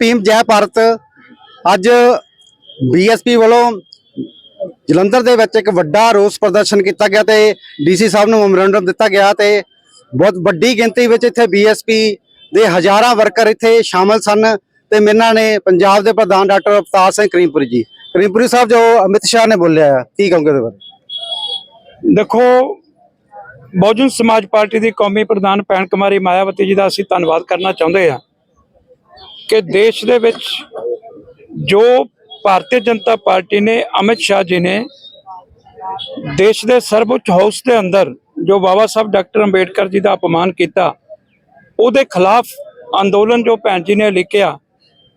ਭੀਮ ਜੈ ਭਾਰਤ ਅੱਜ ਬੀਐਸਪੀ ਵੱਲੋਂ ਜਲੰਧਰ ਦੇ ਵਿੱਚ ਇੱਕ ਵੱਡਾ ਰੋਸ ਪ੍ਰਦਰਸ਼ਨ ਕੀਤਾ ਗਿਆ ਤੇ ਡੀਸੀ ਸਾਹਿਬ ਨੂੰ ਮੈਮੋਰੈਂਡਮ ਦਿੱਤਾ ਗਿਆ ਤੇ ਬਹੁਤ ਵੱਡੀ ਗਿਣਤੀ ਵਿੱਚ ਇੱਥੇ ਬੀਐਸਪੀ ਦੇ ਹਜ਼ਾਰਾਂ ਵਰਕਰ ਇੱਥੇ ਸ਼ਾਮਲ ਸਨ ਤੇ ਮੇਨਾਂ ਨੇ ਪੰਜਾਬ ਦੇ ਪ੍ਰਧਾਨ ਡਾਕਟਰ ਅਵਤਾਰ ਸਿੰਘ ਕਰੀਮਪੁਰੀ ਜੀ। ਕਰੀਮਪੁਰੀ ਸਾਹਿਬ, ਜੋ ਅਮਿਤ ਸ਼ਾਹ ਨੇ ਬੋਲਿਆ ਆ, ਕੀ ਕਹੋਗੇ ਉਹਦੇ ਬਾਰੇ? ਦੇਖੋ, ਬਹੁਜਨ ਸਮਾਜ ਪਾਰਟੀ ਦੀ ਕੌਮੀ ਪ੍ਰਧਾਨ ਭੈਣ ਕੁਮਾਰੀ ਮਾਇਆਵਤੀ ਜੀ ਦਾ ਅਸੀਂ ਧੰਨਵਾਦ ਕਰਨਾ ਚਾਹੁੰਦੇ ਹਾਂ। ਕਿ ਦੇਸ਼ ਦੇ ਵਿੱਚ ਜੋ ਭਾਰਤੀ ਜਨਤਾ ਪਾਰਟੀ ਨੇ ਅਮਿਤ ਸ਼ਾਹ ਜੀ ਨੇ ਦੇਸ਼ ਦੇ ਸਰਵਉੱਚ ਹਾਊਸ ਦੇ ਅੰਦਰ ਜੋ ਬਾਬਾ ਸਾਹਿਬ ਡਾਕਟਰ ਅੰਬੇਡਕਰ ਜੀ ਦਾ ਅਪਮਾਨ ਕੀਤਾ, ਉਹਦੇ ਖਿਲਾਫ ਅੰਦੋਲਨ ਜੋ ਭੈਣ ਜੀ ਨੇ ਲਿਖਿਆ,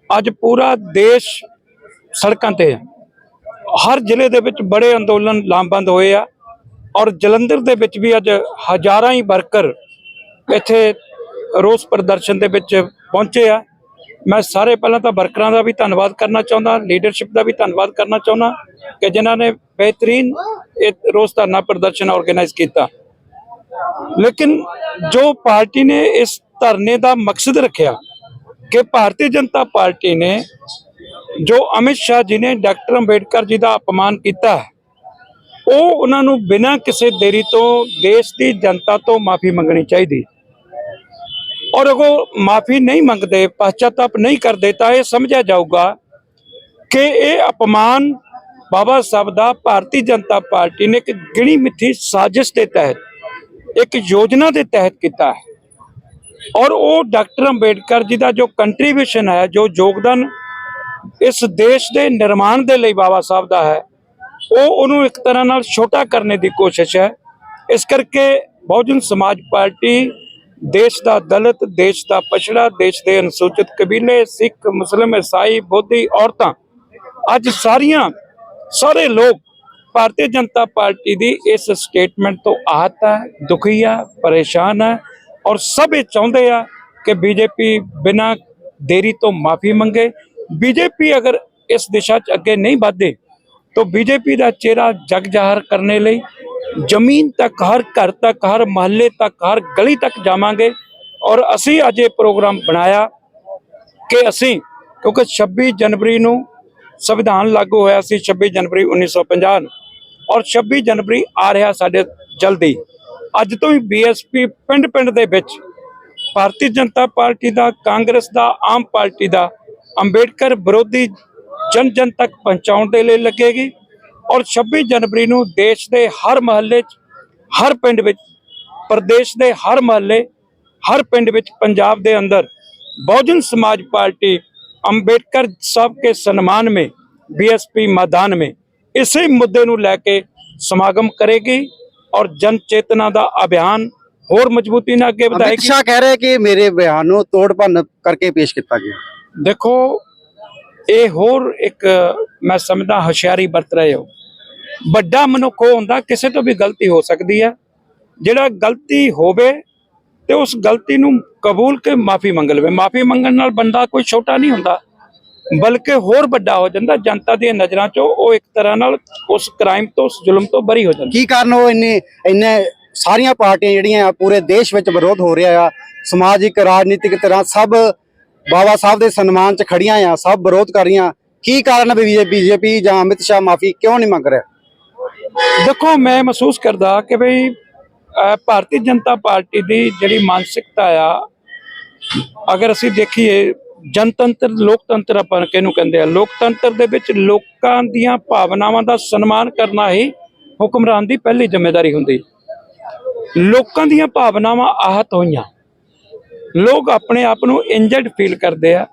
ਅੱਜ ਪੂਰਾ ਦੇਸ਼ ਸੜਕਾਂ ਤੇ ਹੈ। ਹਰ ਜ਼ਿਲ੍ਹੇ ਦੇ ਵਿੱਚ ਬੜੇ ਅੰਦੋਲਨ ਲਾਮਬੰਦ ਹੋਏ ਆ ਔਰ ਜਲੰਧਰ ਦੇ ਵਿੱਚ ਵੀ ਅੱਜ ਹਜ਼ਾਰਾਂ ਹੀ ਵਰਕਰ ਇੱਥੇ ਰੋਸ ਪ੍ਰਦਰਸ਼ਨ ਦੇ ਵਿੱਚ ਪਹੁੰਚੇ ਆ। ਮੈਂ ਸਾਰੇ ਪਹਿਲਾਂ ਤਾਂ ਵਰਕਰਾਂ ਦਾ ਵੀ ਧੰਨਵਾਦ ਕਰਨਾ ਚਾਹੁੰਦਾ ਲੀਡਰਸ਼ਿਪ ਦਾ ਵੀ ਧੰਨਵਾਦ ਕਰਨਾ ਚਾਹੁੰਦਾ ਕਿ ਜਿਨ੍ਹਾਂ ਨੇ ਬਿਹਤਰੀਨ ਇਹ ਰੋਸ ਧਰਨਾ ਪ੍ਰਦਰਸ਼ਨ ਆਰਗੇਨਾਈਜ਼ ਕੀਤਾ। ਲੇਕਿਨ ਜੋ ਪਾਰਟੀ ਨੇ ਇਸ ਧਰਨੇ ਦਾ ਮਕਸਦ ਰੱਖਿਆ ਕਿ ਭਾਰਤੀ ਜਨਤਾ ਪਾਰਟੀ ਨੇ ਜੋ ਅਮਿਤ ਸ਼ਾਹ ਜੀ ਨੇ ਡਾਕਟਰ ਅੰਬੇਡਕਰ ਜੀ ਦਾ ਅਪਮਾਨ ਕੀਤਾ, ਉਹ ਉਹਨਾਂ ਨੂੰ ਬਿਨਾਂ ਕਿਸੇ ਦੇਰੀ ਤੋਂ ਦੇਸ਼ ਦੀ ਜਨਤਾ ਤੋਂ ਮਾਫੀ ਮੰਗਣੀ ਚਾਹੀਦੀ। ਔਰ ਉਹ ਮਾਫੀ ਨਹੀਂ ਮੰਗਦੇ, ਪਛਤਾਪ ਨਹੀਂ ਕਰਦੇ, ਤਾਂ ਇਹ ਸਮਝਿਆ ਜਾਊਗਾ ਕਿ ਇਹ ਅਪਮਾਨ ਬਾਬਾ ਸਾਹਿਬ ਦਾ ਭਾਰਤੀ ਜਨਤਾ ਪਾਰਟੀ ਨੇ ਇੱਕ ਗਿਣੀ ਮਿੱਠੀ ਸਾਜ਼ਿਸ਼ ਦੇ ਤਹਿਤ, ਇੱਕ ਯੋਜਨਾ ਦੇ ਤਹਿਤ ਕੀਤਾ ਹੈ। ਔਰ ਉਹ ਡਾਕਟਰ ਅੰਬੇਡਕਰ ਜੀ ਦਾ ਜੋ ਕੰਟਰੀਬਿਊਸ਼ਨ ਹੈ, ਜੋ ਯੋਗਦਾਨ ਇਸ ਦੇਸ਼ ਦੇ ਨਿਰਮਾਣ ਦੇ ਲਈ ਬਾਬਾ ਸਾਹਿਬ ਦਾ ਹੈ, ਉਹ ਉਹਨੂੰ ਇੱਕ ਤਰ੍ਹਾਂ ਨਾਲ ਛੋਟਾ ਕਰਨ ਦੀ ਕੋਸ਼ਿਸ਼ ਹੈ। ਇਸ ਕਰਕੇ ਬਹੁਜਨ ਸਮਾਜ ਪਾਰਟੀ ਦੇਸ਼ ਦਾ ਦਲਿਤ, ਦੇਸ਼ ਦਾ ਪਛੜਾ, ਦੇਸ਼ ਦੇ ਅਨੁਸੂਚਿਤ ਕਬੀਲੇ, ਸਿੱਖ, ਮੁਸਲਿਮ, ਈਸਾਈ, ਬੋਧੀ ਔਰਤਾਂ। ਅੱਜ ਸਾਰੀਆਂ, ਸਾਰੇ ਲੋਕ ਭਾਰਤੀ ਜਨਤਾ ਪਾਰਟੀ ਦੀ ਇਸ ਸਟੇਟਮੈਂਟ ਤੋਂ ਆਹਤ ਹੈ, ਦੁਖੀ ਹੈ, ਪਰੇਸ਼ਾਨ ਹੈ ਔਰ ਸਭ ਇਹ ਚਾਹੁੰਦੇ ਆ ਕਿ ਬੀਜੇਪੀ ਬਿਨਾਂ ਦੇਰੀ ਤੋਂ ਮਾਫੀ ਮੰਗੇ। ਬੀਜੇਪੀ ਅਗਰ ਇਸ ਦਿਸ਼ਾ 'ਚ ਅੱਗੇ ਨਹੀਂ ਵਧੇ ਤਾਂ ਬੀਜੇਪੀ ਦਾ ਚਿਹਰਾ ਜਗ ਜ਼ਾਹਰ ਕਰਨੇ ਲਈ ਜ਼ਮੀਨ ਤੱਕ, ਹਰ ਘਰ ਤੱਕ, ਹਰ ਮਹੱਲੇ ਤੱਕ, ਹਰ ਗਲੀ ਤੱਕ ਜਾਵਾਂਗੇ। ਔਰ ਅਸੀਂ ਅੱਜ ਇਹ ਪ੍ਰੋਗਰਾਮ ਬਣਾਇਆ ਕਿ ਅਸੀਂ, ਕਿਉਂਕਿ 26 ਜਨਵਰੀ ਨੂੰ ਸੰਵਿਧਾਨ ਲਾਗੂ ਹੋਇਆ ਸੀ 26 ਜਨਵਰੀ 1950 ਨੂੰ। ਔਰ 26 ਜਨਵਰੀ ਆ ਰਿਹਾ ਸਾਡੇ ਜਲਦੀ। ਅੱਜ ਤੋਂ ਹੀ ਬੀਐਸਪੀ ਪਿੰਡ-ਪਿੰਡ ਦੇ ਵਿੱਚ ਭਾਰਤੀ ਜਨਤਾ ਪਾਰਟੀ ਦਾ, ਕਾਂਗਰਸ ਦਾ, ਆਮ ਪਾਰਟੀ ਦਾ ਅੰਬੇਡਕਰ ਵਿਰੋਧੀ ਜਨ ਜਨ ਤੱਕ ਪਹੁੰਚਾਉਣ ਦੇ ਲਈ ਲੱਗੇਗੀ। ਔਰ 26 ਜਨਵਰੀ ਨੂੰ ਦੇਸ਼ ਦੇ ਹਰ ਮਹੱਲੇ 'ਚ ਹਰ ਪਿੰਡ ਵਿੱਚ ਪ੍ਰਦੇਸ਼ ਦੇ ਹਰ ਮਹੱਲੇ ਹਰ ਪਿੰਡ ਵਿੱਚ ਪੰਜਾਬ ਦੇ ਅੰਦਰ बहुजन समाज पार्टी अंबेडकर साहब के सम्मान में बीएसपी मैदान में इसी मुद्दे ਨੂੰ ਲੈ ਕੇ ਸਮਾਗਮ ਕਰੇਗੀ ਔਰ ਜਨ ਚੇਤਨਾ ਦਾ ਅਭਿਆਨ ਹੋਰ ਮਜ਼ਬੂਤੀ ਨਾਲ ਅੱਗੇ ਅਮਿਤ ਵਧਾਏਗੀ ਸ਼ਾਹ ਕਹਿ ਰਹੇ ਕਿ ਮੇਰੇ ਬਿਆਨ ਨੂੰ ਤੋੜ ਭੰਨ ਕਰਕੇ ਪੇਸ਼ ਕੀਤਾ ਗਿਆ ਦੇਖੋ ਇਹ ਹੋਰ ਇੱਕ ਮੈਂ ਸਮਝਦਾ ਹੁਸ਼ਿਆਰੀ ਵਰਤ ਰਹੇ ਹੋ ਵੱਡਾ ਮਨੁੱਖ ਉਹ ਹੁੰਦਾ, ਕਿਸੇ ਤੋਂ ਵੀ ਗਲਤੀ ਹੋ ਸਕਦੀ ਹੈ। ਜਿਹੜਾ ਗਲਤੀ ਹੋਵੇ ਤੇ ਉਸ ਗਲਤੀ ਨੂੰ ਕਬੂਲ ਕੇ ਮਾਫੀ ਮੰਗ ਲਵੇ। ਮਾਫੀ ਮੰਗਣ ਨਾਲ ਬੰਦਾ ਕੋਈ ਛੋਟਾ ਨਹੀਂ ਹੁੰਦਾ, ਬਲਕਿ ਹੋਰ ਵੱਡਾ ਹੋ ਜਾਂਦਾ। ਜਨਤਾ ਦੀਆਂ ਨਜ਼ਰਾਂ 'ਚੋਂ ਉਹ ਇੱਕ ਤਰ੍ਹਾਂ ਨਾਲ ਉਸ ਕ੍ਰਾਈਮ ਤੋਂ, ਉਸ ਜ਼ੁਲਮ ਤੋਂ ਬਰੀ ਹੋ ਜਾਂਦਾ। ਕੀ ਕਾਰਨ ਉਹ ਇੰਨੇ ਇੰਨੇ ਸਾਰੀਆਂ ਪਾਰਟੀਆਂ ਜਿਹੜੀਆਂ ਆ ਪੂਰੇ ਦੇਸ਼ ਵਿੱਚ ਵਿਰੋਧ ਹੋ ਰਿਹਾ ਆ, ਸਮਾਜਿਕ, ਰਾਜਨੀਤਿਕ ਤਰ੍ਹਾਂ ਸਭ ਬਾਬਾ ਸਾਹਿਬ ਦੇ ਸਨਮਾਨ 'ਚ ਖੜੀਆਂ ਆ, ਸਭ ਵਿਰੋਧ ਕਰ ਰਹੀਆਂ। ਕੀ ਕਾਰਨ ਹੈ ਬੀਜੇਪੀ ਜਾਂ ਅਮਿਤ ਸ਼ਾਹ ਮਾਫੀ ਕਿਉਂ ਨਹੀਂ ਮੰਗ ਰਿਹਾ? ਦੇਖੋ, ਮੈਂ ਮਹਿਸੂਸ ਕਰਦਾ ਕਿ ਭਈ ਭਾਰਤੀ ਜਨਤਾ ਪਾਰਟੀ ਦੀ ਜਿਹੜੀ ਮਾਨਸਿਕਤਾ ਆ, ਅਗਰ ਅਸੀਂ ਦੇਖੀਏ, ਜਨਤੰਤਰ, ਲੋਕਤੰਤਰ ਆਪਾਂ ਕਿਹਨੂੰ ਕਹਿੰਦੇ ਆ, ਲੋਕਤੰਤਰ ਦੇ ਵਿੱਚ ਲੋਕਾਂ ਦੀਆਂ ਭਾਵਨਾਵਾਂ ਦਾ ਸਨਮਾਨ ਕਰਨਾ ਹੀ ਹੁਕਮਰਾਨ ਦੀ ਪਹਿਲੀ ਜ਼ਿੰਮੇਵਾਰੀ ਹੁੰਦੀ। ਲੋਕਾਂ ਦੀਆਂ ਭਾਵਨਾਵਾਂ ਆਹਤ ਹੋਈਆਂ। ਲੋਕ ਆਪਣੇ ਆਪ ਨੂੰ ਇੰਜਰਡ ਫੀਲ ਕਰਦੇ ਆ।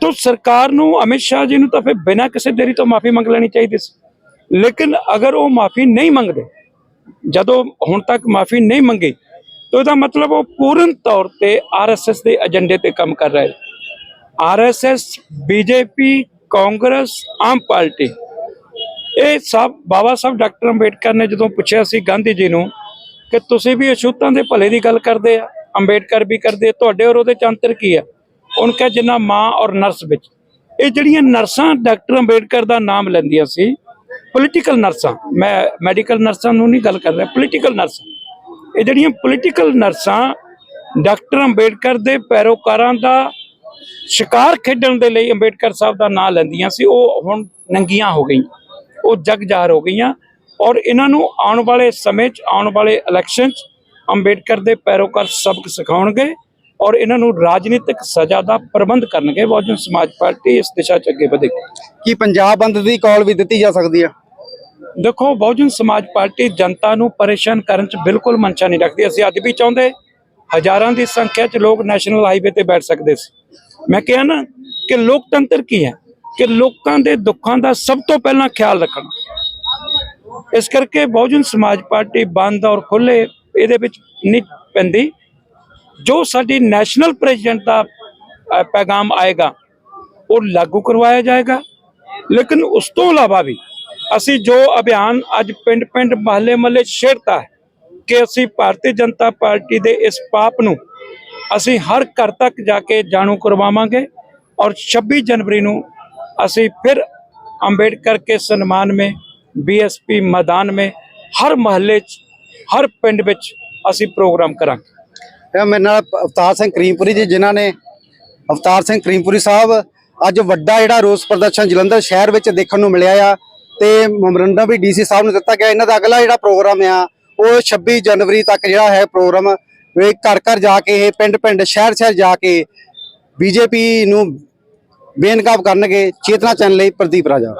ਤੋ ਸਰਕਾਰ ਨੂੰ, ਅਮਿਤ ਸ਼ਾਹ ਜੀ ਨੂੰ ਤਾਂ ਫਿਰ ਬਿਨਾਂ ਕਿਸੇ ਦੇਰੀ ਤੋਂ ਮਾਫੀ ਮੰਗ ਲੈਣੀ ਚਾਹੀਦੀ ਸੀ। ਲੇਕਿਨ ਅਗਰ ਉਹ ਮਾਫੀ ਨਹੀਂ ਮੰਗਦੇ, ਜਦੋਂ ਹੁਣ ਤੱਕ ਮਾਫੀ ਨਹੀਂ ਮੰਗੀ, ਤਾਂ ਇਹਦਾ ਮਤਲਬ ਉਹ ਪੂਰਨ ਤੌਰ ਤੇ ਆਰਐਸਐਸ ਦੇ ਏਜੰਡੇ ਤੇ ਕੰਮ ਕਰ ਰਹੇ RSS BJP Congress, Aam Party, ਇਹ ਸਭ ਬਾਬਾ ਸਾਹਿਬ ਡਾਕਟਰ ਅੰਬੇਡਕਰ ਨੇ ਜਦੋਂ ਪੁੱਛਿਆ ਸੀ ਗਾਂਧੀ ਜੀ ਨੂੰ ਕਿ ਤੁਸੀਂ ਵੀ ਅਸ਼ੂਤਾਂ ਦੇ ਭਲੇ ਦੀ ਗੱਲ ਕਰਦੇ ਆ, ਅੰਬੇਡਕਰ ਵੀ ਕਰਦੇ ਤੁਹਾਡੇ ਔਰ ਉਹਦੇ ਚ ਅੰਤਰ ਕੀ ਹੈ ਉਹਨਾਂ ਕਿਹਾ ਜਿੰਨਾ ਮਾਂ ਔਰ ਨਰਸ ਵਿੱਚ। ਇਹ ਜਿਹੜੀਆਂ ਨਰਸਾਂ ਡਾਕਟਰ ਅੰਬੇਡਕਰ ਦਾ ਨਾਮ ਲੈਂਦੀਆਂ ਸੀ ਪੋਲੀਟੀਕਲ ਨਰਸਾਂ, ਮੈਂ ਮੈਡੀਕਲ ਨਰਸਾਂ ਨੂੰ ਨਹੀਂ ਗੱਲ ਕਰ ਰਿਹਾ ਪੋਲੀਟੀਕਲ ਨਰਸਾਂ। ਇਹ ਜਿਹੜੀਆਂ ਪੋਲੀਟੀਕਲ ਨਰਸਾਂ ਡਾਕਟਰ ਅੰਬੇਡਕਰ ਦੇ ਪੈਰੋਕਾਰਾਂ ਦਾ ਸ਼ਿਕਾਰ ਖੇਡਣ ਦੇ ਲਈ ਅੰਬੇਡਕਰ ਸਾਹਿਬ ਦਾ ਨਾਂ ਲੈਂਦੀਆਂ ਸੀ, ਉਹ ਹੁਣ ਨੰਗੀਆਂ ਹੋ ਗਈਆਂ, ਉਹ ਜਗ ਜ਼ਾਹਰ ਹੋ ਗਈਆਂ। ਔਰ ਇਹਨਾਂ ਨੂੰ ਆਉਣ ਵਾਲੇ ਸਮੇਂ 'ਚ, ਆਉਣ ਵਾਲੇ ਇਲੈਕਸ਼ਨ 'ਚ ਅੰਬੇਡਕਰ ਦੇ ਪੈਰੋਕਾਰ ਸਬਕ ਸਿਖਾਉਣਗੇ ਔਰ ਇਹਨਾਂ ਨੂੰ ਰਾਜਨੀਤਿਕ ਸਜ਼ਾ ਦਾ ਪ੍ਰਬੰਧ ਕਰਨਗੇ। ਬਹੁਜਨ ਸਮਾਜ ਪਾਰਟੀ ਇਸ ਦਿਸ਼ਾ 'ਚ ਅੱਗੇ ਵਧੇਗੀ। ਕੀ ਪੰਜਾਬ ਬੰਦ ਦੀ ਕਾਲ ਵੀ ਦਿੱਤੀ ਜਾ ਸਕਦੀ ਹੈ? ਦੇਖੋ, ਬਹੁਜਨ ਸਮਾਜ ਪਾਰਟੀ ਜਨਤਾ ਨੂੰ ਪਰੇਸ਼ਾਨ ਕਰਨ 'ਚ ਬਿਲਕੁਲ ਮਨਸ਼ਾ ਨਹੀਂ ਰੱਖਦੀ। ਅਸੀਂ ਅੱਜ ਵੀ ਚਾਹੁੰਦੇ ਹਜ਼ਾਰਾਂ ਦੀ ਸੰਖਿਆ 'ਚ ਲੋਕ ਨੈਸ਼ਨਲ ਹਾਈਵੇ ਤੇ ਬੈਠ ਸਕਦੇ ਸੀ। ਮੈਂ ਕਿਹਾ ਨਾ ਕਿ ਲੋਕਤੰਤਰ ਕੀ ਹੈ? ਕਿ ਲੋਕਾਂ ਦੇ ਦੁੱਖਾਂ ਦਾ ਸਭ ਤੋਂ ਪਹਿਲਾਂ ਖਿਆਲ ਰੱਖਣਾ। ਇਸ ਕਰਕੇ ਬਹੁਜਨ ਸਮਾਜ ਪਾਰਟੀ ਬੰਦ ਔਰ ਖੁੱਲੇ ਇਹਦੇ ਵਿੱਚ ਨਹੀਂ ਪੈਂਦੀ। ਜੋ ਸਾਡੀ ਨੈਸ਼ਨਲ ਪ੍ਰੈਜ਼ੀਡੈਂਟ ਦਾ ਪੈਗਾਮ ਆਏਗਾ, ਉਹ ਲਾਗੂ ਕਰਵਾਇਆ ਜਾਏਗਾ। ਲੇਕਿਨ ਉਸ ਤੋਂ ਇਲਾਵਾ ਵੀ ਅਸੀਂ ਜੋ ਅਭਿਆਨ ਅੱਜ ਪਿੰਡ-ਪਿੰਡ, ਮਹੱਲੇ-ਮਹੱਲੇ ਛੇੜਤਾ ਹੈ ਕਿ ਅਸੀਂ ਭਾਰਤੀ ਜਨਤਾ ਪਾਰਟੀ ਦੇ ਇਸ ਪਾਪ ਨੂੰ ਅਸੀਂ ਹਰ ਘਰ ਤੱਕ ਜਾ ਕੇ ਜਾਣੂ ਕਰਵਾਵਾਂਗੇ ਔਰ 26 ਜਨਵਰੀ ਨੂੰ ਅਸੀਂ ਫਿਰ ਅੰਬੇਡਕਰ ਕੇ ਸਨਮਾਨ ਮੇ ਬੀਐਸਪੀ ਮੈਦਾਨ ਮੇ, ਹਰ ਮਹੱਲੇ 'ਚ, ਹਰ ਪਿੰਡ ਵਿੱਚ ਅਸੀਂ ਪ੍ਰੋਗਰਾਮ ਕਰਾਂਗੇ। ਇਹ ਮੇਰੇ ਨਾਲ ਅਵਤਾਰ ਸਿੰਘ ਕਰੀਮਪੁਰੀ ਜੀ, ਜਿਨ੍ਹਾਂ ਨੇ ਅਵਤਾਰ ਸਿੰਘ ਕਰੀਮਪੁਰੀ ਸਾਹਿਬ ਅੱਜ ਵੱਡਾ ਜਿਹੜਾ ਰੋਸ ਪ੍ਰਦਰਸ਼ਨ ਜਲੰਧਰ ਸ਼ਹਿਰ ਵਿੱਚ ਦੇਖਣ ਨੂੰ ਮਿਲਿਆ ਆ। ਤੇ ਮੈਮੋਰੰਡਮ ਵੀ ਡੀਸੀ ਸਾਹਿਬ ਨੂੰ ਦਿੱਤਾ ਗਿਆ। ਇਹਨਾਂ ਦਾ ਅਗਲਾ ਜਿਹੜਾ ਪ੍ਰੋਗਰਾਮ ਆ, ਉਹ 26 ਜਨਵਰੀ ਤੱਕ ਜਿਹੜਾ ਹੈ ਪ੍ਰੋਗਰਾਮ ਇਹ ਘਰ ਘਰ ਜਾ ਕੇ ਇਹ ਪਿੰਡ ਪਿੰਡ, ਸ਼ਹਿਰ ਸ਼ਹਿਰ ਜਾ ਕੇ ਬੀਜੇਪੀ ਨੂੰ ਬੇਨਕਾਬ ਕਰਨਗੇ ਚੇਤਨਾ ਚੈਨਲ ਲਈ ਪ੍ਰਦੀਪ ਰਾਜਾ।